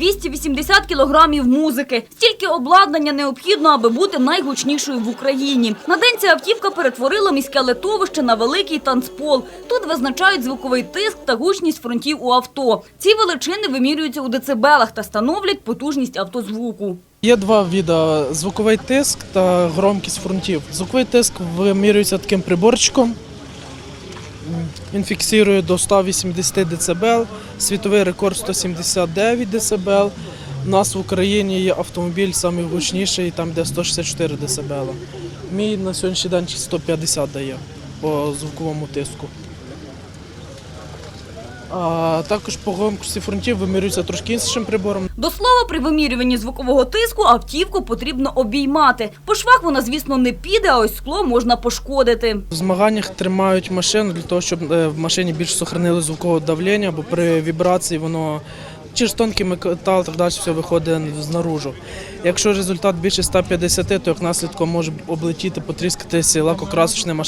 280 кілограмів музики. Стільки обладнання необхідно, аби бути найгучнішою в Україні. На день ця автівка перетворила міське литовище на великий танцпол. Тут визначають звуковий тиск та гучність фронтів у авто. Ці величини вимірюються у децибелах та становлять потужність автозвуку. Є два види – звуковий тиск та громкість фронтів. Звуковий тиск вимірюється таким приборчиком. Він фіксує до 180 дБ, світовий рекорд 179 дБ. У нас в Україні є автомобіль найгучніший, там де 164 дБ. Мій на сьогоднішній день 150 дає по звуковому тиску. А також по громкості фронтів вимірюється трошки іншим прибором. До слова, при вимірюванні звукового тиску автівку потрібно обіймати. По швах вона, звісно, не піде, а ось скло можна пошкодити. В змаганнях тримають машину для того, щоб е, в машині більше сохранили звукове давлення, бо при вібрації воно через тонкий метал так далі все виходить знаружу. Якщо результат більше 150, то як наслідком може облетіти, потріскатися лакокрасочне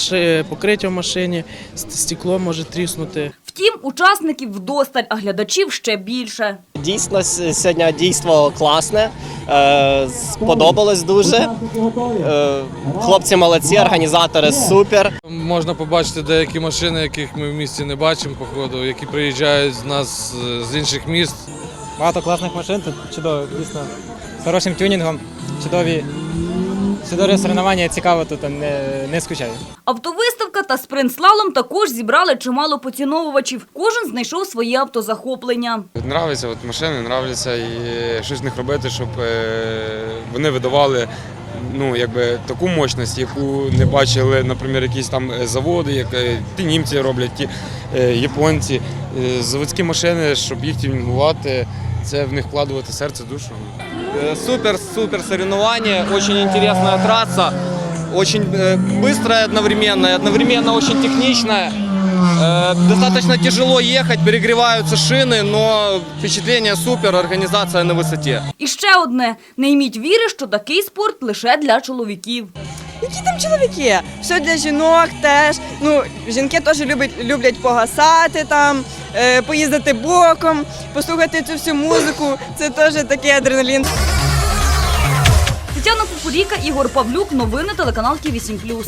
покриття в машині, стекло може тріснути. Втім, учасників вдосталь, а глядачів ще більше. Дійсно, сьогодні дійство класне. Е, Сподобалось дуже. Е, Хлопці молодці, організатори супер. Можна побачити деякі машини, яких ми в місті не бачимо, походу, які приїжджають з нас е, з інших міст. Багато класних машин, тут чудово, дійсно. З хорошим тюнінгом, чудові, чудові соревнування, цікаво тут, не, не скучаю. Автовиставка та спринт-слалом також зібрали чимало поціновувачів. Кожен знайшов своє автозахоплення. Нравиться, от машини нравляться і щось в них робити, щоб е, вони видавали ну, якби, таку мощність, яку не бачили, наприклад, якісь там заводи, як е, ті німці роблять, ті е, японці. Е, Заводські машини, щоб їх тюнінгувати, це в них вкладувати серце, душу. Э, Супер, супер соревнование, очень интересная трасса, очень э, быстрая одновременно, и одновременно очень техничная. Э, Достаточно тяжело ехать, перегреваются шины, но впечатление супер, организация на высоте. І ще одне – не йміть віри, що такий спорт лише для чоловіків. Які там чоловіки? Все для жінок теж. Ну, жінки теж люблять, люблять погасати там, е, поїздити боком, послухати цю всю музику. Це теж такий адреналін. Тетяна Кукуріка, Ігор Павлюк. Новини телеканал Ті 8+.